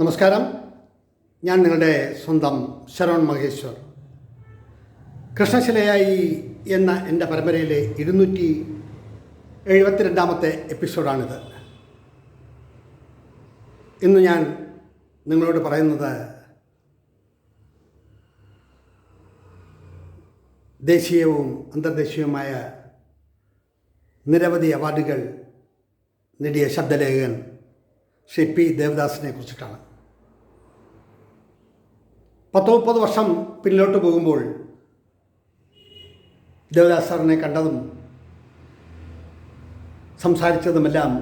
നമസ്കാരം. ഞാൻ നിങ്ങളുടെ സ്വന്തം ശരവൺ മഹേശ്വർ. കൃഷ്ണശിലയായി എന്ന എന്റെ പരമ്പരയിലെ ഇരുന്നൂറ്റി എഴുപത്തിരണ്ടാമത്തെ എപ്പിസോഡാണിത്. ഇന്ന് ഞാൻ നിങ്ങളോട് പറയുന്നത് ദേശീയവും അന്തർദേശീയവുമായ നിരവധി അവാർഡുകൾ നേടിയ ശബ്ദലേഖകൻ ശ്രീ പി ദേവദാസിനെ കുറിച്ചിട്ടാണ്. പത്ത് മുപ്പത് വർഷം പിന്നിലോട്ട് പോകുമ്പോൾ ദേവദാസ് സാറിനെ കണ്ടതും സംസാരിച്ചതുമെല്ലാം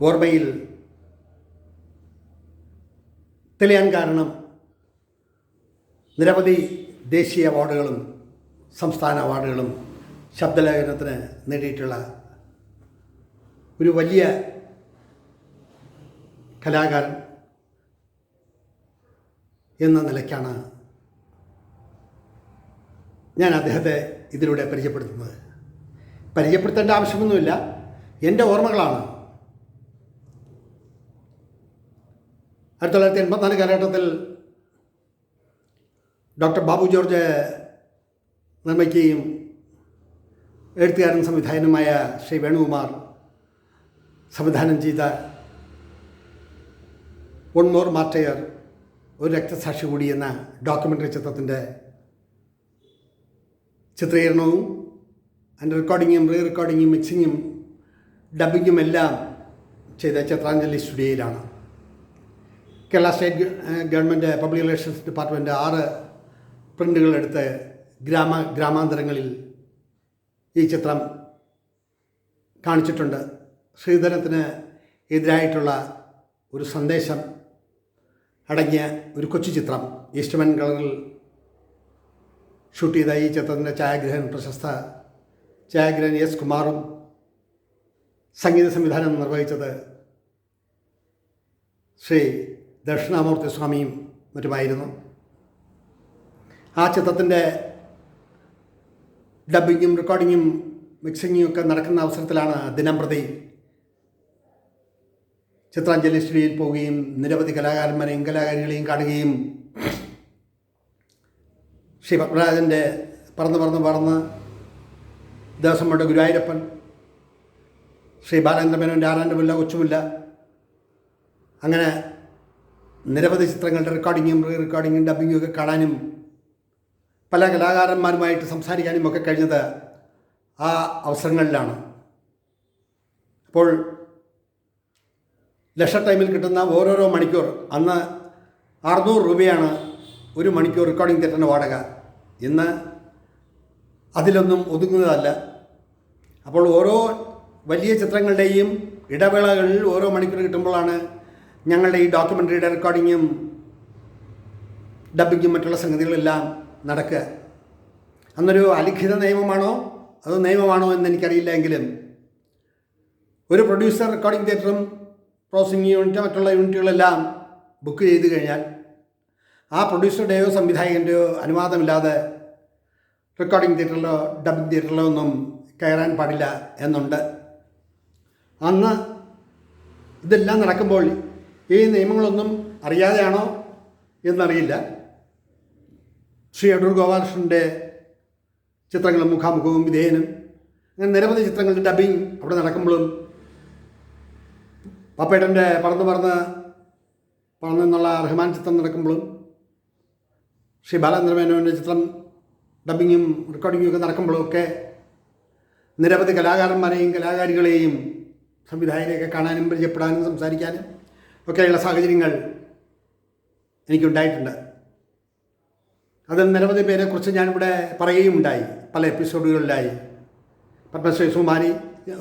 ഓർമ്മയിൽ തെളിയാൻ കാരണം നിരവധി ദേശീയ അവാർഡുകളും സംസ്ഥാന അവാർഡുകളും ശബ്ദലേഖനത്തിന് നേടിയിട്ടുള്ള ഒരു വലിയ കലാകാരൻ എന്ന നിലയ്ക്കാണ് ഞാൻ അദ്ദേഹത്തെ ഇതിലൂടെ പരിചയപ്പെടുത്തുന്നത്. പരിചയപ്പെടുത്തേണ്ട ആവശ്യമൊന്നുമില്ല. എന്റെ ഓർമ്മകളാണ്. ആയിരത്തി തൊള്ളായിരത്തി എൺപത്തിനാല് കാലഘട്ടത്തിൽ ഡോക്ടർ ബാബു ജോർജ് നിർമ്മിക്കുകയും എഴുത്തുകാരൻ സംവിധായകനുമായ ശ്രീ വേണുകുമാർ സംവിധാനം ചെയ്ത വൺ മോർ മാർട്ടയർ ഒരു രക്തസാക്ഷി കൂടി എന്ന ഡോക്യുമെന്ററി ചിത്രത്തിന്റെ ചിത്രീകരണവും അതിന്റെ റെക്കോർഡിങ്ങും റീ റെക്കോർഡിങ്ങും മിക്സിങ്ങും ഡബിങ്ങും എല്ലാം ചെയ്ത Chitranjali സ്റ്റുഡിയോയിലാണ്. Kerala state government public relations department ആറ് പ്രിന്റുകളെടുത്ത് ഗ്രാമ ഗ്രാമാന്തരങ്ങളിൽ ഈ ചിത്രം കാണിച്ചിട്ടുണ്ട്. ശ്രീധരത്തിന് എതിരായിട്ടുള്ള ഒരു സന്ദേശം അടങ്ങിയ ഒരു കൊച്ചു ചിത്രം ഈസ്റ്റ്മൻ കളറിൽ ഷൂട്ട് ചെയ്ത ഈ ചിത്രത്തിന്റെ ഛായാഗ്രഹൻ പ്രശസ്ത ഛായാഗ്രഹൻ എസ് കുമാറും സംഗീത സംവിധാനം നിർവഹിച്ചത് ശ്രീ ദക്ഷിണാമൂർത്തി സ്വാമിയും മറ്റുമായിരുന്നു. ആ ചിത്രത്തിന്റെ ഡബിങ്ങും റെക്കോർഡിങ്ങും മിക്സിങ്ങും ഒക്കെ നടക്കുന്ന അവസരത്തിലാണ് ദിനംപ്രതി ചിത്രാഞ്ജലി സ്റ്റുഡിയോയിൽ പോവുകയും നിരവധി കലാകാരന്മാരെയും കലാകാരികളെയും കാണുകയും ശ്രീ പത്മരാജന്റെ പറന്ന് പറന്ന് പറന്ന് ദേവസ്വം ബോർഡ് ഗുരുവായൂരപ്പൻ ശ്രീ ബാലചന്ദ്രമേനോന്റെ ആറാന്റെ കൊച്ചുമില്ല കൊച്ചുമുല്ല അങ്ങനെ നിരവധി ചിത്രങ്ങളുടെ റെക്കോർഡിങ്ങും റീ റെക്കോർഡിങ്ങും ഡബിങ്ങും ഒക്കെ കാണാനും പല കലാകാരന്മാരുമായിട്ട് സംസാരിക്കാനും ഒക്കെ കഴിഞ്ഞത് ആ അവസരങ്ങളിലാണ്. അപ്പോൾ ലക്ഷ ടൈമിൽ കിട്ടുന്ന ഓരോരോ മണിക്കൂർ. അന്ന് അറുന്നൂറ് രൂപയാണ് ഒരു മണിക്കൂർ റെക്കോർഡിംഗ് തിയേറ്ററിന്റെ വാടക. ഇന്ന് അതിലൊന്നും ഒതുങ്ങുന്നതല്ല. അപ്പോൾ ഓരോ വലിയ ചിത്രങ്ങളുടെയും ഇടവേളകളിൽ ഓരോ മണിക്കൂർ കിട്ടുമ്പോഴാണ് ഞങ്ങളുടെ ഈ ഡോക്യുമെന്ററിയുടെ റെക്കോർഡിങ്ങും ഡബിങ്ങും മറ്റുള്ള സംഗതികളെല്ലാം നടക്കുക. അന്നൊരു അലിഖിത നിയമമാണോ? അതോ നിയമമാണോ എന്ന് എനിക്കറിയില്ല എങ്കിലും ഒരു പ്രൊഡ്യൂസർ റെക്കോർഡിംഗ് തിയേറ്ററും പ്രോസിംഗ് യൂണിറ്റ് മറ്റുള്ള യൂണിറ്റുകളെല്ലാം ബുക്ക് ചെയ്ത് കഴിഞ്ഞാൽ ആ പ്രൊഡ്യൂസറുടെയോ സംവിധായകന്റെയോ അനുവാദമില്ലാതെ റെക്കോർഡിംഗ് തിയേറ്ററിലോ ഡബിംഗ് തിയേറ്ററിലോ ഒന്നും കയറാൻ പാടില്ല എന്നുണ്ട്. അന്ന് ഇതെല്ലാം നടക്കുമ്പോൾ ഈ നിയമങ്ങളൊന്നും അറിയാതെയാണോ എന്നറിയില്ല. ശ്രീ അടൂർ ഗോപാലകൃഷ്ണന്റെ ചിത്രങ്ങളും മുഖാമുഖവും വിധേയനും അങ്ങനെ നിരവധി ചിത്രങ്ങളുടെ ഡബിങ് അവിടെ നടക്കുമ്പോഴും പപ്പേട്ടന്റെ പറന്ന് പറന്ന് എന്നുള്ള റഹ്മാൻ ചിത്രം നടക്കുമ്പോഴും ശ്രീ ബാലചന്ദ്രമേനോന്റെ ചിത്രം ഡബിങ്ങും റെക്കോർഡിങ്ങും ഒക്കെ നടക്കുമ്പോഴും ഒക്കെ നിരവധി കലാകാരന്മാരെയും കലാകാരികളെയും സംവിധായകരെയൊക്കെ കാണാനും പരിചയപ്പെടാനും സംസാരിക്കാനും ഒക്കെയുള്ള സാഹചര്യങ്ങൾ എനിക്കുണ്ടായിട്ടുണ്ട്. അതിൽ നിരവധി പേരെക്കുറിച്ച് ഞാനിവിടെ പറയുകയുണ്ടായി പല എപ്പിസോഡുകളിലായി പത്മശ്രീ സുമാരി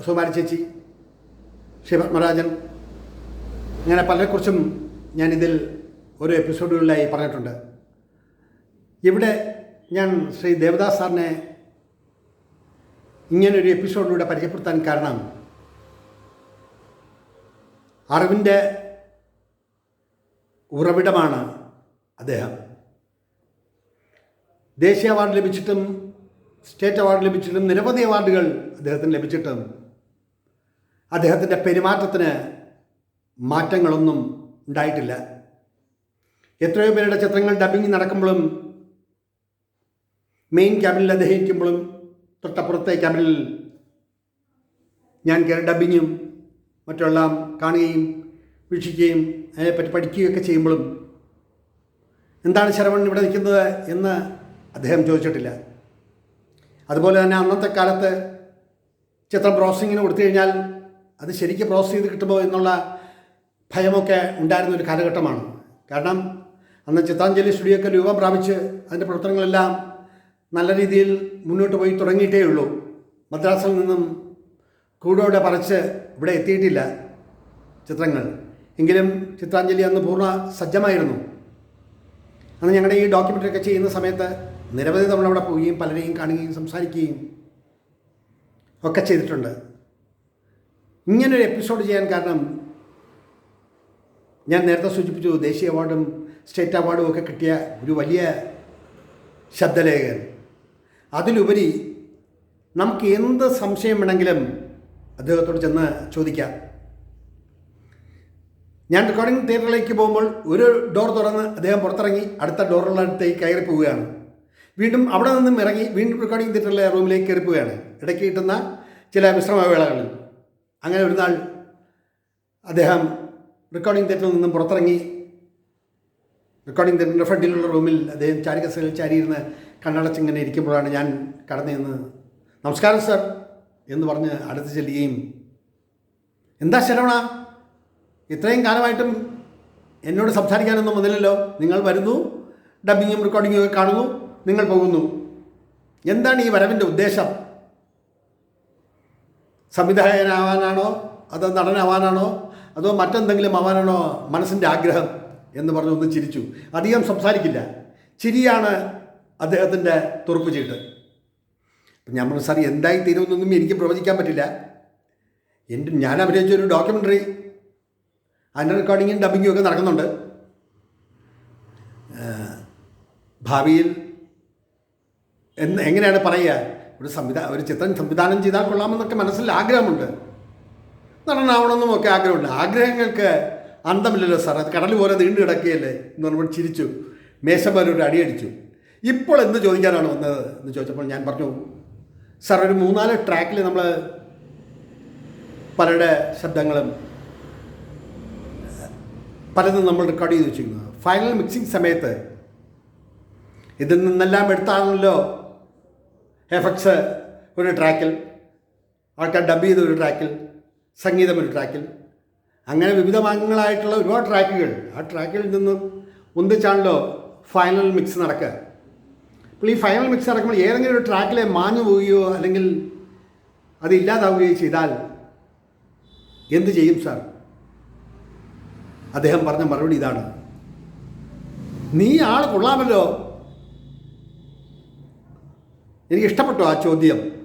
സുമാരി ചേച്ചി ശ്രീ പത്മരാജൻ അങ്ങനെ പലരെക്കുറിച്ചും ഞാനിതിൽ ഓരോ എപ്പിസോഡുകളിലായി പറഞ്ഞിട്ടുണ്ട്. ഇവിടെ ഞാൻ ശ്രീ ദേവദാസ് സാറിനെ ഇങ്ങനൊരു എപ്പിസോഡിലൂടെ പരിചയപ്പെടുത്താൻ കാരണം അറിവിന്റെ ഉറവിടമാണ് അദ്ദേഹം. ദേശീയ അവാർഡ് ലഭിച്ചിട്ടും സ്റ്റേറ്റ് അവാർഡ് ലഭിച്ചിട്ടും നിരവധി അവാർഡുകൾ അദ്ദേഹത്തിന് ലഭിച്ചിട്ടും അദ്ദേഹത്തിന്റെ പെരുമാറ്റത്തിന് മാറ്റങ്ങളൊന്നും ഉണ്ടായിട്ടില്ല. എത്രയോ പേരുടെ ചിത്രങ്ങൾ ഡബിങ് നടക്കുമ്പോഴും മെയിൻ ക്യാബിനിൽ അദ്ദേഹിക്കുമ്പോഴും തൊട്ടപ്പുറത്തെ ക്യാബിനിൽ ഞാൻ കയറി ഡബിങ്ങും മറ്റെല്ലാം കാണുകയും വീക്ഷിക്കുകയും അതിനെപ്പറ്റി പഠിക്കുകയൊക്കെ ചെയ്യുമ്പോഴും എന്താണ് ശരവൺ ഇവിടെ നിൽക്കുന്നത് എന്ന് അദ്ദേഹം ചോദിച്ചിട്ടില്ല. അതുപോലെ തന്നെ അന്നത്തെ കാലത്ത് ചിത്രം പ്രോസസ്സിങ്ങിന് കൊടുത്തു കഴിഞ്ഞാൽ അത് ശരിക്കും പ്രോസസ്സ് ചെയ്ത് കിട്ടുമോ എന്നുള്ള ഭയമൊക്കെ ഉണ്ടായിരുന്ന ഒരു കാലഘട്ടമാണ്. കാരണം അന്ന് ചിത്താഞ്ജലി സ്റ്റുഡിയോ ഒക്കെ രൂപം പ്രാപിച്ച് അതിന്റെ പ്രവർത്തനങ്ങളെല്ലാം നല്ല രീതിയിൽ മുന്നോട്ട് പോയി തുടങ്ങിയിട്ടേ ഉള്ളൂ. മദ്രാസിൽ നിന്നും കൂടോടെ പറിച്ച് ഇവിടെ എത്തിയിട്ടില്ല ചിത്രങ്ങൾ. എങ്കിലും ചിത്രാഞ്ജലി അന്ന് പൂർണ സജ്ജമായിരുന്നു. അന്ന് ഞങ്ങളുടെ ഈ ഡോക്യുമെന്ററി ഒക്കെ ചെയ്യുന്ന സമയത്ത് നിരവധി തവണ അവിടെ പോവുകയും പലരെയും കാണുകയും സംസാരിക്കുകയും ഒക്കെ ചെയ്തിട്ടുണ്ട്. ഇങ്ങനൊരു എപ്പിസോഡ് ചെയ്യാൻ കാരണം ഞാൻ നേരത്തെ സൂചിപ്പിച്ചു ദേശീയ അവാർഡും സ്റ്റേറ്റ് അവാർഡും ഒക്കെ കിട്ടിയ ഒരു വലിയ ശബ്ദലേഖകൻ. അതിലുപരി നമുക്ക് എന്ത് സംശയം വേണമെങ്കിലും അദ്ദേഹത്തോട് ചെന്ന് ചോദിക്കാം. ഞാൻ റെക്കോർഡിംഗ് തിയേറ്ററിലേക്ക് പോകുമ്പോൾ ഒരു ഡോർ തുറന്ന് അദ്ദേഹം പുറത്തിറങ്ങി അടുത്ത ഡോറുള്ള അടുത്തേക്ക് കയറി പോവുകയാണ്. വീണ്ടും അവിടെ നിന്നും ഇറങ്ങി വീണ്ടും റെക്കോർഡിംഗ് തിയേറ്ററിലെ റൂമിലേക്ക് കയറി പോവുകയാണ്. ഇടയ്ക്ക് കിട്ടുന്ന ചില വിശ്രമവേളകളിൽ. അങ്ങനെ ഒരു നാൾ അദ്ദേഹം റെക്കോർഡിംഗ് തിയേറ്ററിൽ നിന്നും പുറത്തിറങ്ങി. റെക്കോർഡിംഗ് തിയേറ്ററിന്റെ ഫ്രണ്ടിലുള്ള റൂമിൽ അദ്ദേഹം ചാരികസയിൽ ചാരിയിരുന്ന് കണ്ണടച്ചിങ്ങനെ ഇരിക്കുമ്പോഴാണ് ഞാൻ കടന്നു നിന്ന് നമസ്കാരം സർ എന്ന് പറഞ്ഞ് അടുത്ത് ചെല്ലുകയും എന്താ ശരവണ? ഇത്രയും കാലമായിട്ടും എന്നോട് സംസാരിക്കാനൊന്നും വന്നില്ലല്ലോ. നിങ്ങൾ വരുന്നു ഡബിങ്ങും റെക്കോർഡിങ്ങും ഒക്കെ കാണുന്നു നിങ്ങൾ പോകുന്നു. എന്താണ് ഈ വരവിന്റെ ഉദ്ദേശം? സംവിധായകനാവാനാണോ? അതോ നടനാവാനാണോ? അതോ മറ്റെന്തെങ്കിലും ആവാനാണോ മനസ്സിന്റെ ആഗ്രഹം എന്ന് പറഞ്ഞ് ഒന്ന് ചിരിച്ചു. അധികം സംസാരിക്കില്ല. ചിരിയാണ് അദ്ദേഹത്തിന്റെ തുറപ്പ് ചീട്ട്. ഞാൻ പറഞ്ഞു സാർ എന്തായി തീരുമെന്നൊന്നും എനിക്ക് പ്രവചിക്കാൻ പറ്റില്ല. എന്റെ ഞാൻ അഭിനയിച്ച ഒരു ഡോക്യുമെന്ററി അതിന്റെ റെക്കോർഡിങ്ങും ഡബിങ്ങും ഒക്കെ നടക്കുന്നുണ്ട്. ഭാവിയിൽ എന്ന് എങ്ങനെയാണ് പറയുക? ഒരു സംവിധാ ഒരു ചിത്രം സംവിധാനം ചെയ്താൽ കൊള്ളാമെന്നൊക്കെ മനസ്സിൽ ആഗ്രഹമുണ്ട്. നടനാവണമെന്നും ഒക്കെ ആഗ്രഹമുണ്ട്. ആഗ്രഹങ്ങൾക്ക് അന്തമില്ലല്ലോ സാർ അത് കടൽ പോലെ നീണ്ടു കിടക്കുകയല്ലേ എന്ന് പറഞ്ഞപ്പോൾ ചിരിച്ചു. മേശമാരോട് അടിയടിച്ചു ഇപ്പോൾ എന്ത് ചോദിക്കാനാണ് വന്നത് എന്ന് ചോദിച്ചപ്പോൾ ഞാൻ പറഞ്ഞു സാർ ഒരു മൂന്നാൽ ട്രാക്കിൽ നമ്മൾ പലരുടെ ശബ്ദങ്ങളും പലതും നമ്മൾ റെക്കോർഡ് ചെയ്ത് വെച്ചിരിക്കുന്നത് ഫൈനൽ മിക്സിംഗ് സമയത്ത് ഇതിൽ നിന്നെല്ലാം എടുത്താണല്ലോ എഫക്ട്സ് ഒരു ട്രാക്കിൽ ആൾക്കാർ ഡബ് ചെയ്ത ഒരു ട്രാക്കിൽ സംഗീതം ഒരു ട്രാക്കിൽ. അങ്ങനെ വിവിധ ഭാഗങ്ങളായിട്ടുള്ള ഒരുപാട് ട്രാക്കുകൾ. ആ ട്രാക്കിൽ നിന്നും ഒന്നിച്ചാണല്ലോ ഫൈനൽ മിക്സ് നടക്കുക. അപ്പോൾ ഈ ഫൈനൽ മിക്സ് നടക്കുമ്പോൾ ഏതെങ്കിലും ഒരു ട്രാക്കിലെ മാഞ്ഞു പോവുകയോ അല്ലെങ്കിൽ അത് ഇല്ലാതാവുകയോ ചെയ്താൽ എന്ത് ചെയ്യും സാർ? അദ്ദേഹം പറഞ്ഞ മറുപടി ഇതാണ്. നീ ആൾ കൊള്ളാമല്ലോ. എനിക്ക് ഇഷ്ടപ്പെട്ടു ആ ചോദ്യം.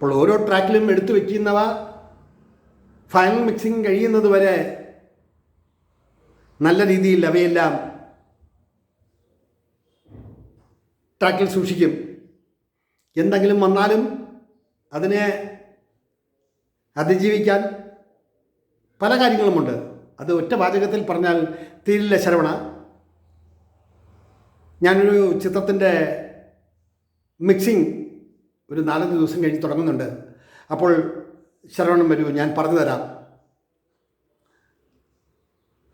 അപ്പോൾ ഓരോ ട്രാക്കിലും എടുത്തു വയ്ക്കുന്നവ ഫൈനൽ മിക്സിങ് കഴിയുന്നത് വരെ നല്ല രീതിയിൽ അവയെല്ലാം ട്രാക്കിൽ സൂക്ഷിക്കും. എന്തെങ്കിലും വന്നാലും അതിനെ അതിജീവിക്കാൻ പല കാര്യങ്ങളുമുണ്ട്. അത് ഒറ്റ വാചകത്തിൽ പറഞ്ഞാൽ തീരില്ല ശരവണ. ഞാനൊരു ചിത്രത്തിന്റെ മിക്സിങ് ഒരു നാലഞ്ച് ദിവസം കഴിഞ്ഞ് തുടങ്ങുന്നുണ്ട്. അപ്പോൾ ശരവണം വരൂ ഞാൻ പറഞ്ഞു തരാം.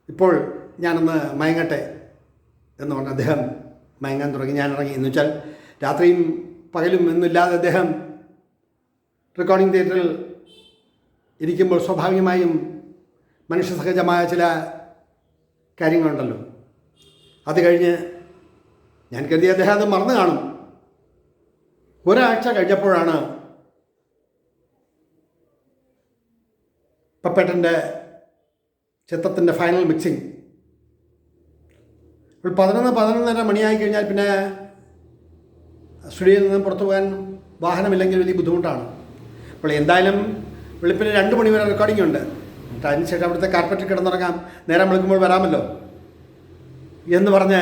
ഇപ്പോൾ ഞാനൊന്ന് മയങ്ങട്ടെ എന്ന് പറഞ്ഞ അദ്ദേഹം മയങ്ങാൻ തുടങ്ങി. ഞാൻ ഇറങ്ങി. എന്ന് വെച്ചാൽ രാത്രിയും പകലും എന്നില്ലാതെ അദ്ദേഹം റെക്കോർഡിംഗ് തിയേറ്ററിൽ ഇരിക്കുമ്പോൾ സ്വാഭാവികമായും മനുഷ്യ സഹജമായ ചില കാര്യങ്ങളുണ്ടല്ലോ. അത് കഴിഞ്ഞ് ഞാൻ കരുതി അദ്ദേഹം അത് മറന്നു കാണും. ഒരാഴ്ച കഴിഞ്ഞപ്പോഴാണ് പപ്പേട്ടന്റെ ചിത്രത്തിന്റെ ഫൈനൽ മിക്സിങ് ഒരു പതിനൊന്ന് പതിനൊന്നര മണിയായി കഴിഞ്ഞാൽ പിന്നെ സ്റ്റുഡിയോയിൽ നിന്ന് പുറത്തു പോകാൻ വാഹനമില്ലെങ്കിൽ വലിയ ബുദ്ധിമുട്ടാണ്. അപ്പോൾ എന്തായാലും വെളുപ്പിന് രണ്ട് മണി വരെ റെക്കോർഡിംഗ് ഉണ്ട്. അതിനുശേഷം അവിടുത്തെ കാർപ്പറ്റിൽ കിടന്നുറങ്ങാം. നേരം വിളിക്കുമ്പോൾ വരാമല്ലോ എന്ന് പറഞ്ഞ്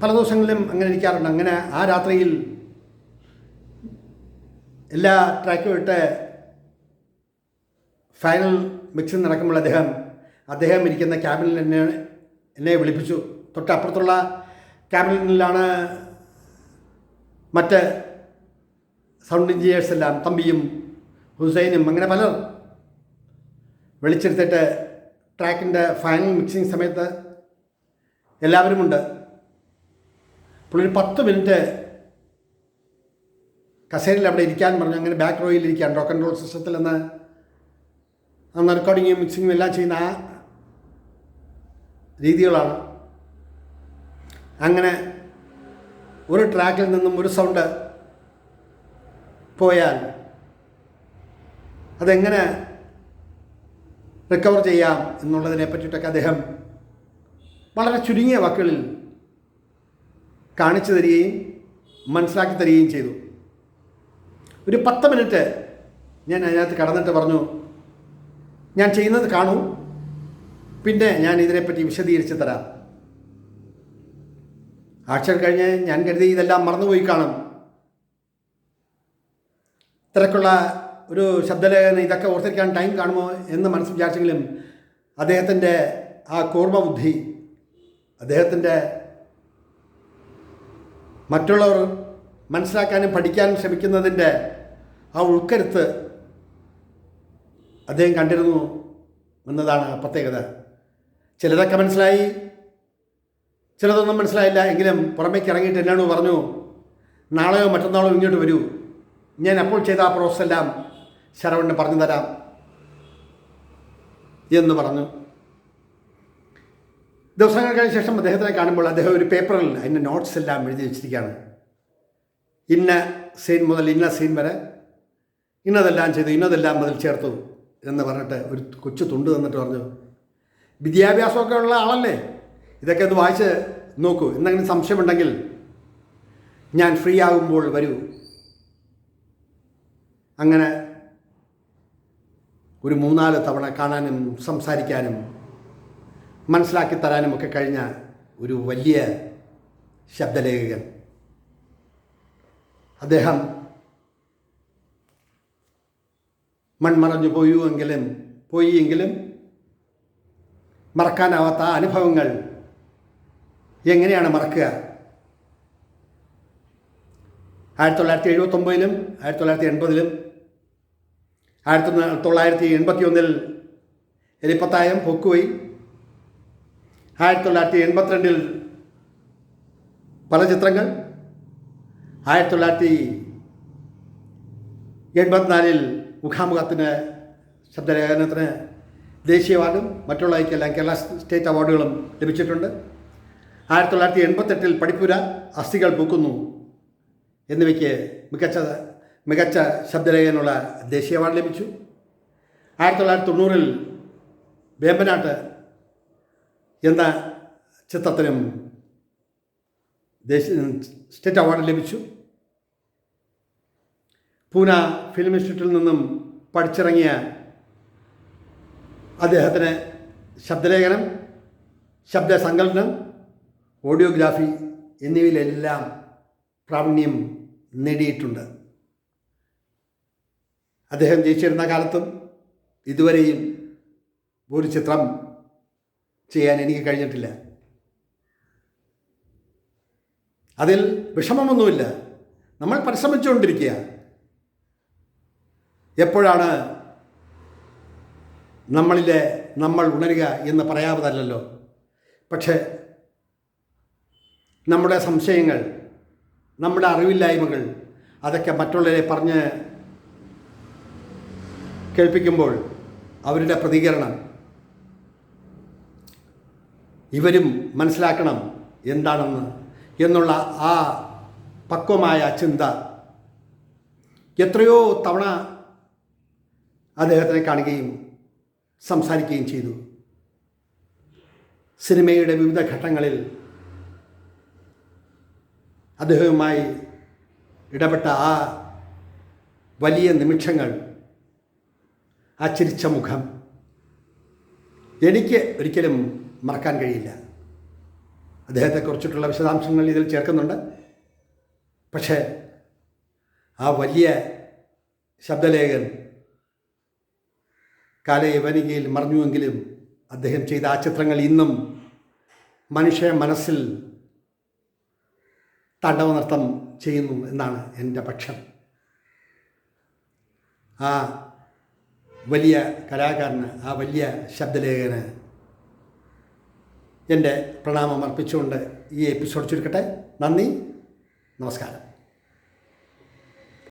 പല ദിവസങ്ങളിലും അങ്ങനെ ഇരിക്കാറുണ്ട്. അങ്ങനെ ആ രാത്രിയിൽ എല്ലാ ട്രാക്കും ഇട്ട് ഫൈനൽ മിക്സിംഗ് നടക്കുമ്പോൾ അദ്ദേഹം അദ്ദേഹം ഇരിക്കുന്ന ക്യാബിനിൽ എന്നെ എന്നെ വിളിപ്പിച്ചു. തൊട്ടപ്പുറത്തുള്ള ക്യാബിനിലാണ് മറ്റ് സൗണ്ട് എഞ്ചിനീയേഴ്സ് എല്ലാം തമ്പിയും ഹുസൈനും അങ്ങനെ പലർ വിളിച്ചെടുത്തിട്ട് ട്രാക്കിന്റെ ഫൈനൽ മിക്സിംഗ് സമയത്ത് എല്ലാവരുമുണ്ട്. അപ്പോൾ ഒരു പത്ത് മിനിറ്റ് കസേരയിൽ അവിടെ ഇരിക്കാൻ പറഞ്ഞു. അങ്ങനെ ബാക്ക് റോയിൽ ഇരിക്കാൻ റോക്ക് ആൻഡ് റോൾ സിസ്റ്റത്തിൽ നിന്ന് അന്ന് റെക്കോർഡിങ്ങും മിക്സിങ്ങും എല്ലാം ചെയ്യുന്ന ആ രീതികളാണ്. അങ്ങനെ ഒരു ട്രാക്കിൽ നിന്നും ഒരു സൗണ്ട് പോയാൽ അതെങ്ങനെ റിക്കവർ ചെയ്യാം എന്നുള്ളതിനെ പറ്റിയിട്ടൊക്കെ അദ്ദേഹം വളരെ ചുരുങ്ങിയ വാക്കുകളിൽ കാണിച്ചു തരികയും മനസ്സിലാക്കി തരികയും ചെയ്തു. ഒരു പത്ത് മിനിറ്റ് ഞാൻ അതിനകത്ത് കടന്നിട്ട് പറഞ്ഞു ഞാൻ ചെയ്യുന്നത് കാണൂ. പിന്നെ ഞാൻ ഇതിനെപ്പറ്റി വിശദീകരിച്ച് തരാം. ആഴ്ചകൾ കഴിഞ്ഞ് ഞാൻ കരുതി ഇതെല്ലാം മറന്നുപോയി കാണും. തിരക്കുള്ള ഒരു ശബ്ദലേഖനം ഇതൊക്കെ ഓർത്തിരിക്കാൻ ടൈം കാണുമോ എന്ന് മനസ്സ് വിചാരിച്ചെങ്കിലും അദ്ദേഹത്തിന്റെ ആ കൂർമ്മ ബുദ്ധി അദ്ദേഹത്തിന്റെ മറ്റുള്ളവർ മനസ്സിലാക്കാനും പഠിക്കാനും ശ്രമിക്കുന്നതിന്റെ ആ ഉൾക്കരുത്ത് അദ്ദേഹം കണ്ടിരുന്നു എന്നതാണ് പ്രത്യേകത. ചിലതൊക്കെ മനസ്സിലായി ചിലതൊന്നും മനസ്സിലായില്ല. എങ്കിലും പുറമേക്ക് ഇറങ്ങിയിട്ട് എന്നോട് പറഞ്ഞു നാളെയോ മറ്റന്നാളോ ഇങ്ങോട്ട് വരൂ. ഞാൻ അപ്പോൾ ചെയ്ത ആ പ്രോസസ് എല്ലാം ശരവണ്ണന് പറഞ്ഞു തരാം എന്ന് പറഞ്ഞു. ദിവസങ്ങൾ കഴിഞ്ഞ ശേഷം അദ്ദേഹത്തിനെ കാണുമ്പോൾ അദ്ദേഹം ഒരു പേപ്പറിൽ അതിന്റെ നോട്ട്സ് എല്ലാം എഴുതി വെച്ചിരിക്കുകയാണ്. ഇന്ന സീൻ മുതൽ ഇന്ന സീൻ വരെ ഇന്നതെല്ലാം ചെയ്തു ഇന്നതെല്ലാം മുതൽ ചേർത്തു എന്ന് പറഞ്ഞിട്ട് ഒരു കൊച്ചു തുണ്ട് തന്നിട്ട് പറഞ്ഞു വിദ്യാഭ്യാസമൊക്കെ ഉള്ള ആളല്ലേ? ഇതൊക്കെ ഒന്ന് വായിച്ച് നോക്കൂ. എന്തെങ്കിലും സംശയമുണ്ടെങ്കിൽ ഞാൻ ഫ്രീ ആകുമ്പോൾ വരൂ. അങ്ങനെ ഒരു മൂന്നാൽ തവണ കാണാനും സംസാരിക്കാനും മനസ്സിലാക്കി തരാനും ഒക്കെ കഴിഞ്ഞ ഒരു വലിയ ശബ്ദലേഖകൻ. അദ്ദേഹം മൺമറഞ്ഞു പോയു എങ്കിലും പോയി എങ്കിലും മറക്കാനാവാത്ത ആ അനുഭവങ്ങൾ എങ്ങനെയാണ് മറക്കുക? ആയിരത്തി തൊള്ളായിരത്തി എഴുപത്തൊമ്പതിലും ആയിരത്തി തൊള്ളായിരത്തി എൺപതിലും ആയിരത്തി തൊള്ളായിരത്തി എൺപത്തി ഒന്നിൽ എലിപ്പത്തായം പൊക്കുവൈ ആയിരത്തി തൊള്ളായിരത്തി എൺപത്തിരണ്ടിൽ പല ചിത്രങ്ങൾ. ആയിരത്തി തൊള്ളായിരത്തി എൺപത്തിനാലിൽ മുഖാമുഖത്തിന് ശബ്ദലേഖനത്തിന് ദേശീയ അവാർഡും മറ്റുള്ളവയ്ക്കെല്ലാം കേരള സ്റ്റേറ്റ് അവാർഡുകളും ലഭിച്ചിട്ടുണ്ട്. ആയിരത്തി തൊള്ളായിരത്തി എൺപത്തെട്ടിൽ പഠിപ്പുര അസ്ഥികൾ പൂക്കുന്നു എന്നിവയ്ക്ക് മികച്ച മികച്ച ശബ്ദലേഖനുള്ള ദേശീയ അവാർഡ് ലഭിച്ചു. ആയിരത്തി തൊള്ളായിരത്തി തൊണ്ണൂറിൽ വേമ്പനാട്ട് എന്ന ചിത്രത്തിനും ദേശീയ സ്റ്റേറ്റ് അവാർഡ് ലഭിച്ചു. പൂന ഫിലിം ഇൻസ്റ്റിറ്റ്യൂട്ടിൽ നിന്നും പഠിച്ചിറങ്ങിയ അദ്ദേഹത്തിന് ശബ്ദലേഖനം ശബ്ദസങ്കലനം ഓഡിയോഗ്രാഫി എന്നിവയിലെല്ലാം പ്രാവീണ്യം നേടിയിട്ടുണ്ട്. അദ്ദേഹം ജയിച്ചിരുന്ന കാലത്തും ഇതുവരെയും ഒരു ചിത്രം ചെയ്യാൻ എനിക്ക് കഴിഞ്ഞിട്ടില്ല. അതിൽ വിഷമമൊന്നുമില്ല. നമ്മൾ പരിശ്രമിച്ചുകൊണ്ടിരിക്കുക. എപ്പോഴാണ് നമ്മളിലെ നമ്മൾ ഉണരുക എന്ന് പറയാവതല്ലോ പക്ഷേ നമ്മുടെ സംശയങ്ങൾ നമ്മുടെ അറിവില്ലായ്മകൾ അതൊക്കെ മറ്റുള്ളവരെ പറഞ്ഞ് കേൾപ്പിക്കുമ്പോൾ അവരുടെ പ്രതികരണം ഇവരും മനസ്സിലാക്കണം എന്താണെന്ന് എന്നുള്ള ആ പക്വമായ ചിന്ത എത്രയോ തവണ അദ്ദേഹത്തിനെ കാണുകയും സംസാരിക്കുകയും ചെയ്തു. സിനിമയുടെ വിവിധ ഘട്ടങ്ങളിൽ അദ്ദേഹവുമായി ഇടപെട്ട ആ വലിയ നിമിഷങ്ങൾ ആ ചിരിച്ച മുഖം എനിക്ക് ഒരിക്കലും മറക്കാൻ കഴിയില്ല. അദ്ദേഹത്തെക്കുറിച്ചിട്ടുള്ള വിശദാംശങ്ങൾ ഇതിൽ ചേർക്കുന്നുണ്ട്. പക്ഷേ ആ വലിയ ശബ്ദലേഖൻ കാലയവനികയിൽ മറഞ്ഞുവെങ്കിലും അദ്ദേഹം ചെയ്ത ആ ചിത്രങ്ങൾ ഇന്നും മനുഷ്യ മനസ്സിൽ താണ്ഡവ നൃത്തം ചെയ്യുന്നു എന്നാണ് എന്റെ പക്ഷം. ആ വലിയ കലാകാരന് ആ വലിയ ശബ്ദലേഖന് എന്റെ പ്രണാമം അർപ്പിച്ചുകൊണ്ട് ഈ എപ്പിസോഡ് ചുരുക്കട്ടെ. നന്ദി. നമസ്കാരം.